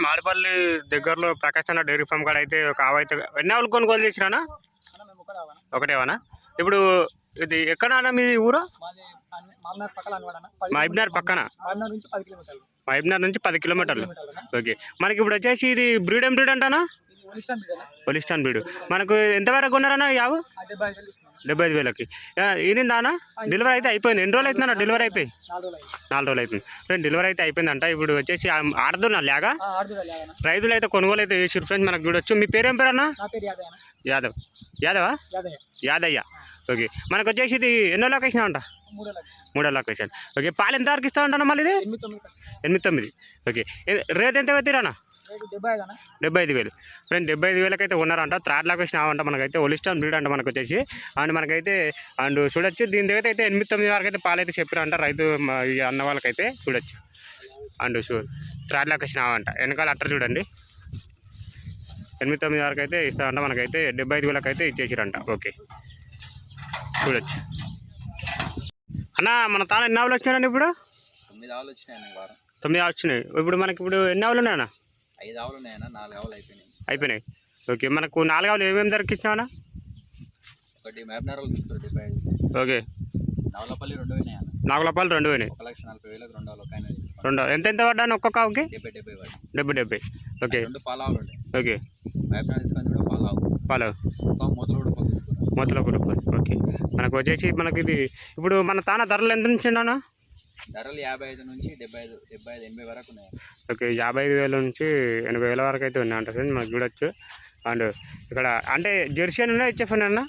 మాడిపల్లి దగ్గరలో ప్రకాశ్ అన్న dairy farm కాడ అయితే ఒక ఆవు అయితే ఎన్ని ఆవులు కొనుగోలు చేసిరానా అవ్వనా ఒకటేవనా? ఇప్పుడు ఇది ఎక్కడ మీది ఊరు మామనార్ పక్కన మామనార్ నుంచి పది కిలోమీటర్లు. ఓకే. మనకి ఇప్పుడు వచ్చేసి ఇది బ్రీడ్ ఏం బ్రీడ్ అంటానా? పొలిస్టాన్ బ్రీడ్ మనకు ఎంతవరకు ఆవు? ఆ డెబ్బై ఐదు వేలకి. ఈనిందానా డెలివరీ అయితే అయిపోయింది. ఎన్ని రోజులు అవుతుందన్న డెలివరీ అయిపోయి? నాలుగు రోజులు ఫ్రెండ్ డెలివరీ అయితే అయిపోయిందంట. ఇప్పుడు వచ్చేసి ఆడుతున్నా లేగా యాదనా రైతులు అయితే కొనుగోలు అయితే చేసి ఫ్రెండ్స్ మనకు చూడొచ్చు. మీ పేరేం పేరు అన్న నా పేరు యాదయ్యనా యాదవ్. యాదవా? యాదయ్య. ఓకే. మనకు వచ్చేసి ఇది ఎన్నో లొకేషన్ అంట? మూడో లొకేషన్. ఓకే పాలు ఎంత వరకు ఇస్తా ఉంటాను మళ్ళీ ఇది? ఎనిమిది తొమ్మిది. ఓకే. రేట్ ఎంత పెట్టిరానా డెబ్బై ఐదు వేలు. ఫ్రెండ్ డెబ్బై ఐదు వేలకైతే ఉన్నారంట. థర్డ్ లొకేషన్ అవంట మనకైతే. ఒలిస్టాన్ బ్రీడ్ అంట మనకు వచ్చేసి అండ్ మనకైతే అండ్ చూడొచ్చు. దీని దగ్గర అయితే ఎనిమిది తొమ్మిది వరకు అయితే పాలు అయితే చెప్పారంట రైతు అన్న వాళ్ళకైతే చూడొచ్చు. అండ్ చూ థర్డ్ లొకేషన్ అవంట వెనకాల అట్టర్ చూడండి. ఎనిమిది తొమ్మిది వరకు అయితే ఇస్తారంట. మనకైతే డెబ్బై ఐదు వేలకైతే ఇచ్చేసారంట. ఓకే. చూడొచ్చు. అన్న మన తాను ఎన్ని ఆవులు వచ్చానండి ఇప్పుడు? తొమ్మిది ఆవులు వచ్చినాయి. ఇప్పుడు మనకి ఇప్పుడు ఎన్ని ఆవులు ఉన్నాయన్న? ఐదు ఆవులు ఉన్నాయన్న నాలుగు ఆవులు అయిపోయినాయి. అయిపోయినాయి. ఓకే మనకు నాలుగు ఆవులు ఏమేమి ధరకి ఇచ్చినావనా? ఒకటి మేబనర్లు తీసుకో డెబ్బై ఐదు. ఓకే. నవలపల్లి రెండు పోయినాయన్న నాలుగు రూపాయలు రెండు పోయినాయి. ఒక లక్ష నలభై వేలకు రెండు ఆవులు ఒక రెండు ఎంత ఎంత పడ్డాను ఒక్కొక్క ఆవుకి? డెబ్బై డెబ్బై డెబ్బై డెబ్బై. ఓకే. రెండు పాల ఆవులు ఓకే. తీసుకొని కూడా పాల ఆవు. పాలు ఒక మూతలు కూడా ఒక రూపాయలు ఓకే. మనకు వచ్చేసి మనకి ఇది ఇప్పుడు మన తాన ధరలు ఎంత నుంచి ఉన్నాను ధరలు యాభై ఐదు నుంచి డెబ్బై ఐదు డెబ్బై ఐదు ఎనభై వరకు ఉన్నాయి. ఓకే యాభై ఐదు వేల నుంచి ఎనభై వేల వరకు అయితే ఉన్నాయంట ఫ్రెండ్స్ మనకు చూడొచ్చు. అండ్ ఇక్కడ అంటే జెర్సీ అని ఉన్నా హెచ్ఎఫ్ అని అన్నా?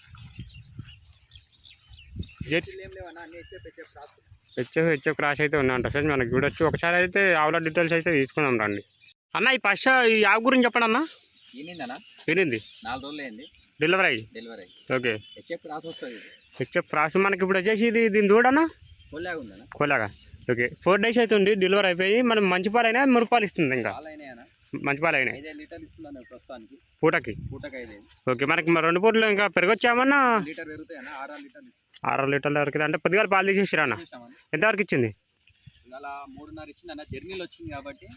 హెచ్ఎఫ్ హెచ్ఎఫ్ క్రాష్ అయితే ఉన్నాయంట ఫ్రెండ్స్ మనకు చూడొచ్చు. ఒకసారి అయితే ఆవుల డీటెయిల్స్ అయితే తీసుకుందాం రండి. అన్న ఈ ఫస్ట్ ఈ ఆవు గురించి చెప్పండి అన్న. ఈనిందనా వినింది నాలుగు రోజులు అయింది. డెలివరీ అయ్యి డెలివరీ ఓకే. హెచ్ఎఫ్ రాసి వస్తుంది. హెచ్ఎఫ్ క్రాస్ మనకి ఇప్పుడు వచ్చేసి ఇది దీని దూడనా కొల్లాగా ఉందనా కోలాగా ఓకే. ఫోర్ డేస్ అవుతుంది డెలివరీ అయిపోయి మనం మంచి పాలు అయినా మురుపాలు ఇస్తుంది ఇంకా. పాలు మంచి పాలు అయినాయి ప్రస్తుతానికి. పూటకి? ఓకే మనకి రెండు పూటలు ఇంకా పెరగొచ్చామన్నా? ఆరు లీటర్లు వరకు అంటే పొద్దుగాల పాలు తీసేసిరానా ఇస్తామన్నా ఎంతవరకు ఇచ్చింది? ఇచ్చిందన్న జర్నీలు వచ్చింది కాబట్టి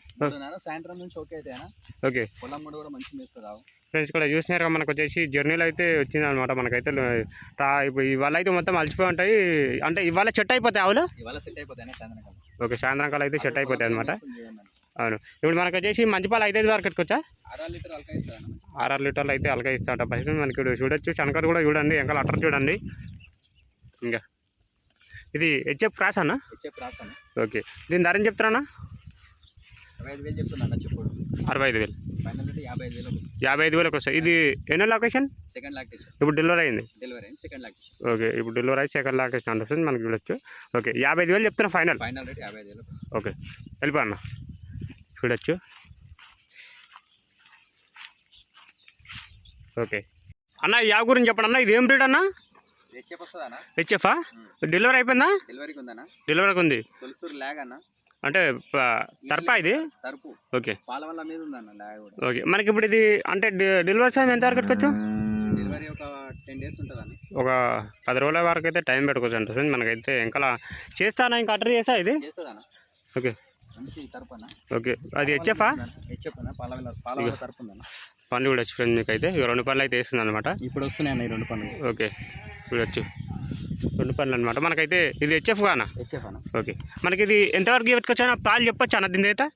సాయంత్రం నుంచి ఓకే అయితే అన్న ఓకే. పొలం కూడా కూడా మంచి మేస్తుంది ఆవు ఫ్రెండ్స్ కూడా చూసినారు మనకు వచ్చేసి జర్నీలో అయితే వచ్చింది అనమాట మనకైతే ఇప్పుడు ఇవాళ అయితే మొత్తం అలసిపోయి ఉంటాయి. అంటే ఇవాళ సెట్ అయిపోతాయి ఆవులు? ఓకే సాయంత్రం కాలం అయితే సెట్ అయిపోతాయి అనమాట. అవును. ఇప్పుడు మనకు వచ్చేసి మంచి పాలు ఐదు ఐదు వరకు ఎట్టుకోవచ్చా ఆరు లీటర్లు అయితే అలగా ఇస్తాట ఫస్ట్ మనకి ఇప్పుడు చూడొచ్చు శనకర్ కూడా చూడండి వెనకాల అట్టర్ చూడండి. ఇంకా. ఇది హెచ్ఎఫ్ క్రాస్ అన్న? ఓకే. దీని ధర ఏం చెప్తారన్నా అరవై ఐదు వేలు. వేలు రేట్ యాభై ఐదు వేలకు వస్తాయి. ఇది ఎన్నో లొకేషన్ సెకండ్ లాక్టేషన్ ఇప్పుడు డెలివరీ అయింది. డెలివరీ అయింది సెకండ్ లాక్టేషన్ ఓకే ఇప్పుడు డెలివరీ అయ్యి సెకండ్ లొకేషన్ అంటుంది మనకి చూడొచ్చు ఓకే యాభై ఐదు వేలు చెప్తున్నా ఫైనల్. ఫైనల్ రేట్ యాభై ఐదు వస్తుంది. ఓకే వెళ్ళిపో అన్న. చూడొచ్చు. ఓకే. అన్న యావ గురించి చెప్పండి అన్న. ఇది ఏం బ్రీడ్ అన్న? హెచ్ఎఫ్ డెలివరీ అయిపోయిందా? డెలివరీకి ఉందన్నా. డెలివరీకి ఉంది. తొలిసూరు ల్యాగ్ అన్న. అంటే తరపా ఇది? ఓకే. ఓకే. మనకి ఇప్పుడు ఇది అంటే డెలివరీ టైం ఎంత వరకు పెట్టుకోవచ్చు? ఒక పది రోజుల వరకు అయితే టైం పెట్టుకోవచ్చు అంటే మనకైతే ఇంకా చేస్తానా? ఇంకా అటర్ చేస్తా ఇది? ఓకే. ఓకే. అది హెచ్ఎఫా? పనులు కూడా వచ్చింది మీకు అయితే రెండు పనులు అయితే వేస్తుంది అనమాట ఇప్పుడు వస్తున్నాయన్న ఈ రెండు పనులు ఓకే. చూడొచ్చు. రెండు పనులు అనమాట మనకైతే ఇది హెచ్ఎఫ్ కానా హెచ్ఎఫ్ అన్న. ఓకే. మనకి ఇది ఎంతవరకు పెట్టుకోవచ్చా పాలు చెప్పొచ్చు అన్న దీని అయితే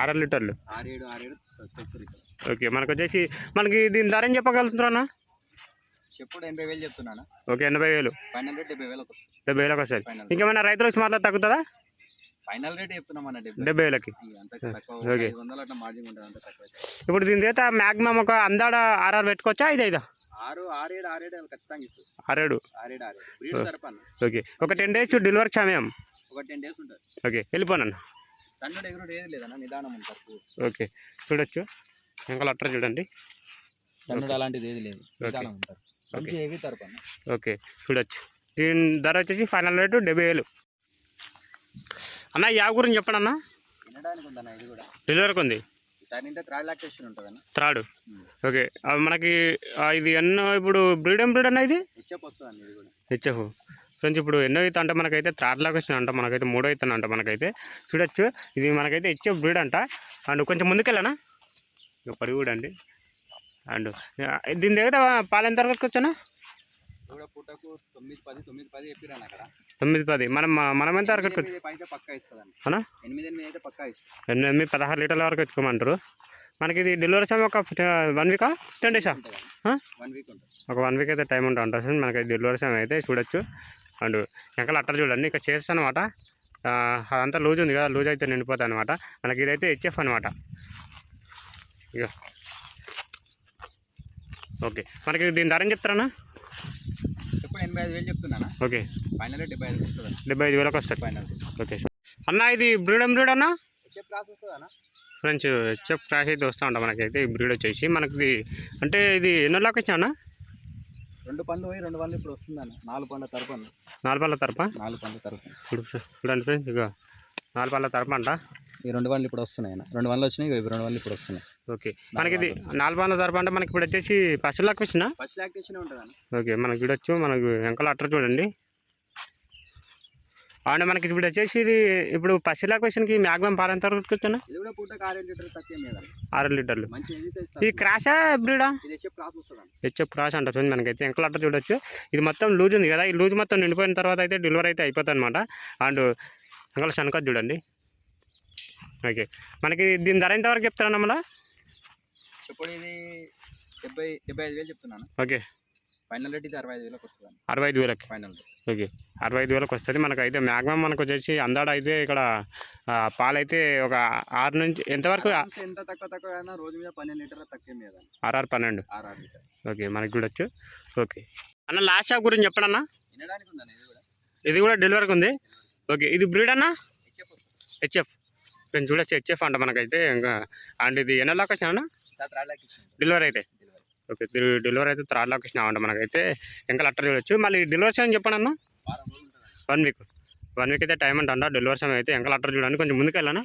ఆరు లీటర్లు. ఓకే. మనకు వచ్చేసి మనకి దీని ధర ఏం చెప్పగలుగుతున్నారా చెప్పుడు ఎనభై వేలు చెప్తున్నాను ఓకే ఎనభై వేలు. ఫైనల్ రేట్ డెబ్బై వేలకు వస్తుంది. డెబ్బై వేలకు వస్తుంది ఫైనల్ ఇంకేమైనా రైతులు వచ్చి మాట్లాడి తగ్గుతుందా? ఫైనల్ రేట్ చెప్తున్నాం డెబ్బై. వేలకి. ఓకే. ఇప్పుడు దీని అయితే మ్యాక్సిమం ఒక అందాడ ఆర్ఆర్ పెట్టుకోవచ్చా? ఐదు ఐదా ఆరు ఆరేడు ఆరేడు ఖచ్చితంగా ఇస్తుంది ఆరేడు? ఆరేడు ఆరేడు. బ్రీడ్ తరపన్న ఓకే. ఒక టెన్ డేస్ డెలివరీ సమయం? ఒక టెన్ డేస్ ఉంటుంది. ఓకే. వెళ్ళిపోనన్న? సన్నడు ఎగురుడు ఏది లేదన్న నిదానం ఉంటుంది తక్కువ. ఓకే. చూడొచ్చు. ఇంకా అట్టర్ చూడండి. సన్నడు అలాంటిది ఏది లేదు. నిదానం ఉంటుంది. మంచి ఏవి తరపన్న. ఓకే. చూడొచ్చు. దీని ధర వచ్చేసి ఫైనల్ రేటు డెబ్బై వేలు. అన్న యావ గురించి చెప్పండి అన్న డెలివరీకి ఉంది. ఈసారి నింటే థర్డ్ లాక్టేషన్ ఉంటుందన్న. త్రాడు? ఓకే. మనకి ఇది ఎన్నో ఇప్పుడు బ్రీడ్ ఏం బ్రీడ్ అన్న ఇది? హెచ్ఎఫ్ వస్తుందన్న ఇది కూడా. హెచ్ఎఫ్. ఫ్రెండ్స్ ఇప్పుడు ఎన్నో అయితే అంటే మనకైతే థర్డ్ లొకేషన్ అంట మనకైతే మూడో అయితే అంట మనకైతే. చూడొచ్చు. ఇది మనకైతే ఇచ్చే బ్రీడ్ అంట. అండ్ కొంచెం ముందుకెళ్ళనా? ఇక పడి కూడా అండి అండ్ దీని దగ్గర పాలు ఎంత వరకు వచ్చానా? పూటకు తొమ్మిది పది తొమ్మిది పది చెప్పిరాను అక్కడ. తొమ్మిది పది. మనం మనం ఎంత వరకు ఎనిమిది అయితే పక్కా ఇస్తుందండి. అవునా? ఎనిమిది ఎనిమిది అయితే పక్కా ఇస్తుంది ఎనిమిది పదహారు లీటర్ల వరకు వచ్చుకోమంటారు మనకి ఇది డెలివరీ సమయం ఒక వన్ వీకా? టెన్ డేసా? వన్ వీక్ ఒక వన్ వీక్ అయితే టైం ఉంటుంది ఉంటుంది మనకి డెలివరీ సమయం అయితే చూడొచ్చు. అండ్ వెనకాల అట్టర్ చూడండి ఇక్కడ చేస్తాను అనమాట అదంతా లూజ్ ఉంది కదా లూజ్ అయితే నిండిపోతుంది అనమాట మనకి ఇదైతే హెచ్ఎఫ్ అనమాట ఇక ఓకే. మనకి దీని ధర ఏం చెప్తారన్నా? ఎనభై ఐదు వేలు చెప్తున్నానా? ఓకే. ఫైనల్ డెబ్బై ఐదు వస్తుంది డెబ్బై ఐదు వేలకు వస్తుంది ఫైనల్. ఓకే. అన్న ఇది బ్రీడ్ బ్రీడ్ అన్న? వచ్చే ప్రాసెస్ వస్తుందన్నా. ఫ్రెండ్స్ హెచ్ఎఫ్ క్రాష్ అయితే వస్తూ ఉంటాం మనకైతే ఈ బ్రీడ్ వచ్చేసి. మనకి అంటే ఇది ఎన్నో లొకేషన్ అన్న రెండు పనులు పోయి రెండు పనులు ఇప్పుడు వస్తుందన్న. నాలుగు పనుల తరపున నాలుగు పళ్ళ తరపా? నాలుగు పనుల తరపున ఇప్పుడు చూడండి ఫ్రెండ్స్ ఇక నాలుగు పళ్ళ తరప అంట ఈ రెండు పనులు ఇప్పుడు వస్తున్నాయి అన్న. రెండు పనులు వచ్చినాయి ఇవి రెండు పనులు ఇప్పుడు వస్తున్నాయి. ఓకే. మనకి ఇది నాలుగు వందల తరపు అంటే మనకి ఇప్పుడు వచ్చేసి ఫస్ట్ లాక్ వచ్చిన ఉంటుందన్న ఓకే. మనకి చూడొచ్చు మనకు వెంకల అట్టర్ చూడండి. అండ్ మనకి ఇప్పుడు వచ్చేసి ఇది ఇప్పుడు లాక్ వచ్చినకి మ్యాక్సిమం పాలు ఎంత వరకు ఆరు లీటర్లు. ఇది క్రాషా బ్రీడా? హెచ్ఎఫ్ క్రాష్ అంట చూడండి మనకైతే. వెంకల అట్టర్ చూడొచ్చు. ఇది మొత్తం లూజ్ ఉంది కదా ఈ లూజ్ మొత్తం నిండిపోయిన తర్వాత అయితే డెలివరీ అయితే అయిపోతుంది అనమాట అండ్ వెంకల శనక చూడండి. ఓకే. మనకి దీని ధర ఎంత వరకు చెప్తారన్న మళ్ళా? ఇప్పుడు ఇది డెబ్బై డెబ్బై ఐదు వేలు చెప్తున్నాను. ఓకే. ఫైనల్ రేట్ ఇది అరవై ఐదు వేలకు వస్తుంది. అరవై ఐదు వేలకి? Final okay. అరవై ఐదు వేలకు వస్తుంది. మనకు అయితే మ్యాక్సిమం మనకు వచ్చేసి అందాడ అయితే ఇక్కడ పాలైతే ఒక ఆరు నుంచి ఎంతవరకు ఎంత తక్కువ తక్కువ రోజు మీద పన్నెండు లీటర్ల తక్కువ మీద ఆర్ఆర్ పన్నెండు. ఆరు ఆరు లీటర్. ఓకే. మనకి చూడొచ్చు. ఓకే. అన్న లాస్ట్ షాప్ గురించి చెప్పడన్నా ఇది కూడా డెలివరీకి ఉంది. ఓకే ఇది బ్రీడ్ అన్న? హెచ్ఎఫ్. నేను చూడొచ్చు హెచ్ఎఫ్ అంట మనకైతే ఇంకా అండ్ ఇది ఎన్నో లాక్ ఇచ్చింది డెలివరీ అయితే? ఓకే డెలివరీ అయితే థర్డ్ లొకేషన్ అవ్వండి మనకైతే ఇంకా లెటర్ చూడొచ్చు. మళ్ళీ డెలివరీ సమయం చెప్పండి అన్న? One week. వన్ వీక్ అయితే టైం అంట డెలివరీ సమయం అయితే ఎంకల అట్టర్ చూడండి. కొంచెం ముందుకు వెళ్ళానా?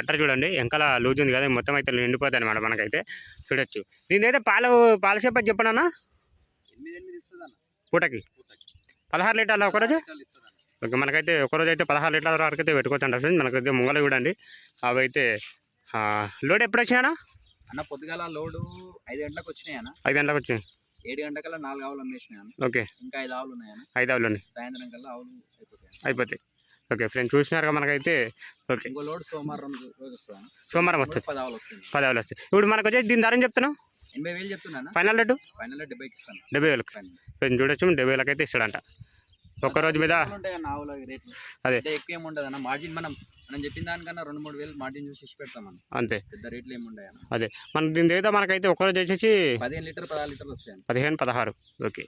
అట్టర్ చూడండి ఎంకల లూజ్ ఉంది కదా మొత్తం అయితే నిండిపోతాయి అనమాట మనకైతే. చూడొచ్చు. దీని అయితే పాలు పాల సేప చెప్పండి అన్న? పూటకి? పదహారు లీటర్లు ఒకరోజు ఓకే మనకైతే ఒకరోజు అయితే పదహారు లీటర్ల వరకు అయితే పెట్టుకోవచ్చు అంట ఫ్రెండ్స్. మనకైతే ముంగలు చూడండి. అవి అయితే లోడ్ ఎప్పుడు వచ్చినా అన్న పొద్దుగాల లోడు ఐదు గంటలకు వచ్చినాయి అన్న. ఐదు గంటలకు వచ్చినాయి ఏడు గంటకల్లా నాలుగు ఆవులు అమ్మేసినాయి ఓకే. ఇంకా ఐదు ఆవులు ఉన్నాయన్న ఐదు ఆవులు సాయంత్రం కల్లా ఆవులు అయిపోతాయి. అయిపోతాయి. ఓకే ఫ్రెండ్స్ చూసినారుగా మనకైతే? ఓకే. ఇంకో లోడ్ సోమవారం రోజు వస్తుంది సోమవారం వస్తుంది. పది ఆవులు వస్తుంది. పది ఆవులు వస్తాయి. ఇప్పుడు మనకు వచ్చేసి దీని ధర ఏం చెప్తున్నాం ఎనభై వేలు చెప్తున్నాను ఫైనల్ రేటు? ఫైనల్ డెబ్బైకి ఇస్తాను డెబ్బై వేలకు. ఫైనల్. కొంచెం చూడొచ్చు డెబ్బై వేలకు అయితే ఇస్తాడంట. ఒక్క రోజు మీద? అదే. ఎక్కువ ఏమి ఉండదు అన్న మార్జిన్ మనం మనం చెప్పిన దానికన్నా రెండు మూడు వేలు మార్జిన్ చూసి ఇచ్చి పెడతాం అంతే. పెద్ద రేట్లు ఏమి ఉండవు అదే. మన దీని దగ్గర మనకైతే ఒక్క రోజు వచ్చేసి పదిహేను లీటర్ పదహారు లీటర్లు వస్తాయి పదిహేను పదహారు. ఓకే.